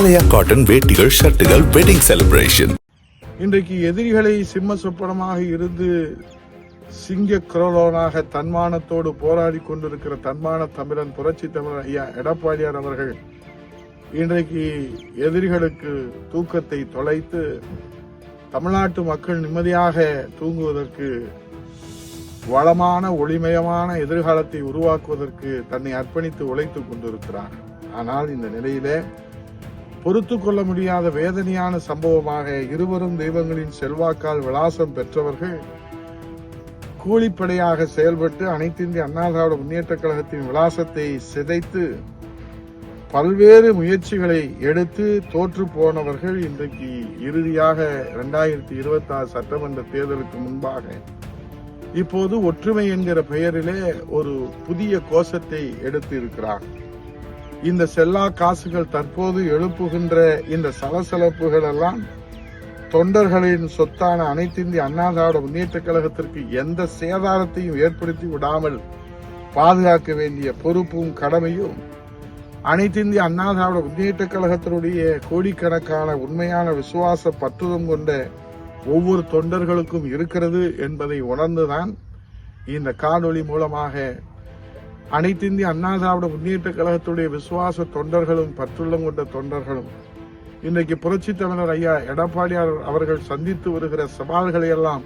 ஆலயா cotton வேட்டிகள் ஷர்ட்டுகள் wedding celebration இன்றைக்கு எதிரிகளை சிம்ம சொப்பனமாக இருந்து சிங்க குரலோனாக தன்மானத்தோடு போராடி கொண்டிருக்கிற தன்மான தமிழன் புரட்சி தமிழன் ஐயா எடப்பாடியார் அவர்கள் இன்றைக்கு எதிரிகளுக்கு தூக்கத்தை தொலைத்து தமிழ்நாட்டு மக்கள் நிம்மதியாக தூங்குவதற்கு வளமான ஒளிமயமான எதிர்காலத்தை உருவாக்குவதற்கு தன்னை அர்ப்பணித்து உழைத்துக் கொண்டிருக்கிறார் ஆனால் இந்த நிலையிலே பொறுத்து கொள்ள முடியாத வேதனையான சம்பவமாக இருவரும் தெய்வங்களின் செல்வாக்கால் விலாசம் பெற்றவர்கள் கூலிப்படையாக செயல்பட்டு அனைத்து இந்திய அண்ணா திராவிட முன்னேற்ற கழகத்தின் விலாசத்தை சிதைத்து பல்வேறு முயற்சிகளை எடுத்து தோற்று போனவர்கள் இன்றைக்கு இறுதியாக இரண்டாயிரத்தி இருபத்தி ஆறு சட்டமன்ற தேர்தலுக்கு முன்பாக இப்போது ஒற்றுமை என்கிற பெயரிலே ஒரு புதிய கோஷத்தை எடுத்து இருக்கிறார் இந்த செல்லா காசுகள் தற்போது எழுப்புகின்ற இந்த சலசலப்புகள் எல்லாம் தொண்டர்களின் சொத்தான அனைத்து இந்திய அண்ணா திராவிட முன்னேற்ற கழகத்திற்கு எந்த சேதாரத்தையும் ஏற்படுத்தி விடாமல் பாதுகாக்க வேண்டிய பொறுப்பும் கடமையும் அனைத்து இந்திய அண்ணா திராவிட முன்னேற்ற கழகத்தினுடைய கோடிக்கணக்கான உண்மையான விசுவாச பற்றுதம் கொண்ட ஒவ்வொரு தொண்டர்களுக்கும் இருக்கிறது என்பதை உணர்ந்துதான் இந்த காணொளி மூலமாக அனைத்து இந்திய அண்ணா திராவிட முன்னேற்ற கழகத்துடைய விசுவாச தொண்டர்களும் பற்றுள்ளம் கொண்ட தொண்டர்களும் இன்றைக்கு புரட்சி தமிழர் ஐயா எடப்பாடியார் அவர்கள் சந்தித்து வருகிற சவால்களை எல்லாம்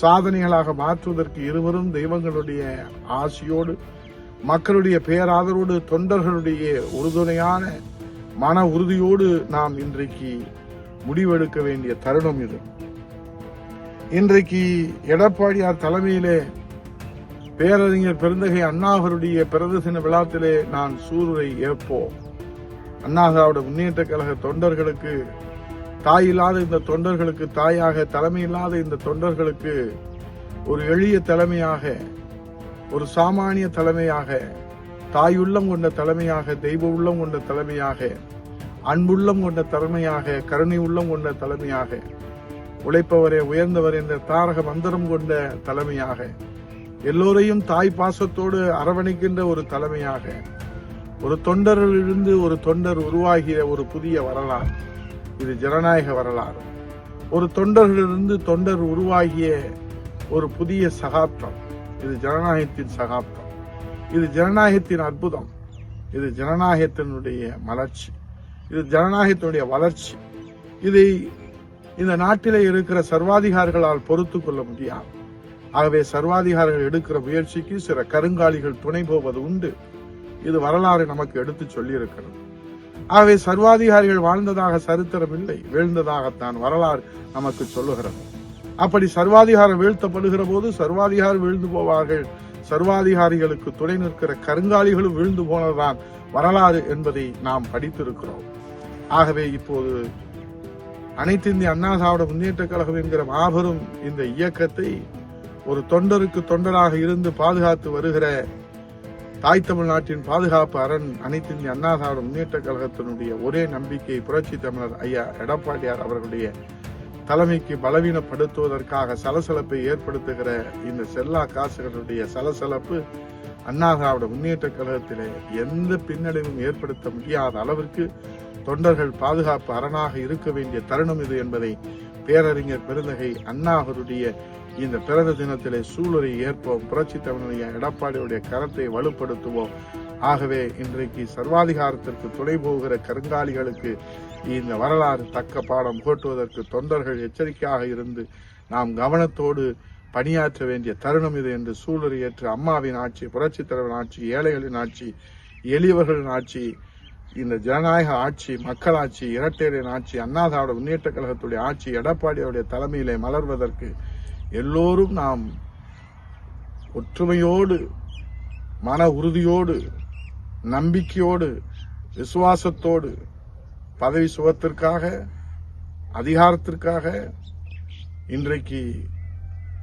சாதனைகளாக மாற்றுவதற்கு இருவரும் தெய்வங்களுடைய ஆசியோடு மக்களுடைய பேராதரோடு தொண்டர்களுடைய உறுதுணையான மன உறுதியோடு நாம் இன்றைக்கு முடிவெடுக்க வேண்டிய தருணம் இது. இன்றைக்கு எடப்பாடியார் தலைமையிலே பேரறிஞர் பெருந்தகை அண்ணாவருடைய பிறந்த தின விழாத்திலே நான் சூருரை ஏற்போம். அண்ணா முன்னேற்ற கழக தொண்டர்களுக்கு தாய் இல்லாத இந்த தொண்டர்களுக்கு தாயாக தலைமை இல்லாத இந்த தொண்டர்களுக்கு ஒரு எளிய தலைமையாக ஒரு சாமானிய தலைமையாக தாய் உள்ளம் கொண்ட தலைமையாக தெய்வ உள்ளம் கொண்ட தலைமையாக அன்புள்ளம் கொண்ட தலைமையாக கருணை உள்ளம் கொண்ட தலைமையாக உழைப்பவரே உயர்ந்தவர் என்ற தாரக மந்திரம் கொண்ட தலைமையாக எல்லோரையும் தாய் பாசத்தோடு அரவணைக்கின்ற ஒரு தலைமையாக ஒரு தொண்டரிலிருந்து ஒரு தொண்டர் உருவாகிய ஒரு புதிய வரலாறு. இது ஜனநாயக வரலாறு. ஒரு தொண்டர்களிலிருந்து தொண்டர் உருவாகிய ஒரு புதிய சகாப்தம். இது ஜனநாயகத்தின் சகாப்தம். இது ஜனநாயகத்தின் அற்புதம். இது ஜனநாயகத்தினுடைய மலர்ச்சி. இது ஜனநாயகத்தினுடைய வளர்ச்சி. இதை இந்த நாட்டிலே இருக்கிற சர்வாதிகாரிகளால் பொறுத்து கொள்ள முடியாது. ஆகவே சர்வாதிகாரிகள் எடுக்கிற முயற்சிக்கு சில கருங்காலிகள் துணை போவது உண்டு. இது வரலாறு நமக்கு எடுத்து சொல்லியிருக்கிறது. ஆகவே சர்வாதிகாரிகள் வாழ்ந்ததாக சரித்திரம் இல்லை வீழ்ந்ததாகத்தான் வரலாறு நமக்கு சொல்லுகிறது. அப்படி சர்வாதிகாரம் வீழ்த்தப்படுகிற போது சர்வாதிகாரி வீழ்ந்து போவார்கள். சர்வாதிகாரிகளுக்கு துணை நிற்கிற கருங்காலிகளும் வீழ்ந்து போனதுதான் வரலாறு என்பதை நாம் படித்திருக்கிறோம். ஆகவே இப்போது அனைத்து இந்திய அண்ணா திராவிட முன்னேற்ற கழகம் என்கிற மாபெரும் இந்த இயக்கத்தை ஒரு தொண்டருக்கு தொண்டராக இருந்து பாதுகாத்து வருகிற தாய் தமிழ்நாட்டின் பாதுகாப்பு அரண் அனைத்து இந்திய அண்ணா திராவிட முன்னேற்ற கழகத்தினுடைய ஒரே நம்பிக்கை புரட்சி தமிழர் ஐயா எடப்பாடியார் அவர்களுடைய தலைமைக்கு பலவீனப்படுத்துவதற்காக சலசலப்பை ஏற்படுத்துகிற இந்த செல்லா காசுகளுடைய சலசலப்பு அண்ணா திராவிட முன்னேற்ற கழகத்திலே எந்த பின்னடைவும் ஏற்படுத்த முடியாத அளவிற்கு தொண்டர்கள் பாதுகாப்பு அரணாக இருக்க வேண்டிய தருணம் இது என்பதை பேரறிஞர் பெருந்தகை அண்ணா அவருடைய இந்த பிறந்த தினத்திலே சூழலை ஏற்போம் புரட்சி தமிழனுடைய எடப்பாடியுடைய கரத்தை வலுப்படுத்துவோம். ஆகவே இன்றைக்கு சர்வாதிகாரத்திற்கு துணை போகிற கருங்காலிகளுக்கு இந்த வரலாறு தக்க பாடம் புகட்டுவதற்கு தொண்டர்கள் எச்சரிக்கையாக இருந்து நாம் கவனத்தோடு பணியாற்ற வேண்டிய தருணம் இது என்று சூழலை ஏற்று அம்மாவின் ஆட்சி புரட்சித் தலைவன் ஆட்சி ஏழைகளின் ஆட்சி எளியவர்களின் ஆட்சி இந்த ஜனநாயக ஆட்சி மக்களாட்சி இரட்டையரின் ஆட்சி அண்ணா முன்னேற்ற கழகத்துடைய ஆட்சி எடப்பாடியுடைய தலைமையிலே மலர்வதற்கு எல்லோரும் நாம் ஒற்றுமையோடு மன உறுதியோடு நம்பிக்கையோடு விசுவாசத்தோடு பதவி சுகத்திற்காக அதிகாரத்திற்காக இன்றைக்கு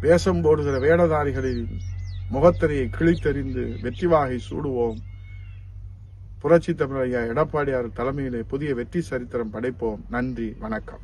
வேஷம் போடுகிற வேடதாரிகளின் முகத்திரையை கிழித்தறிந்து வெற்றி வாகை சூடுவோம் புரட்சி தமிழ் ஐயா எடப்பாடியார் தலைமையிலே புதிய வெற்றி சரித்திரம் படைப்போம் நன்றி வணக்கம்.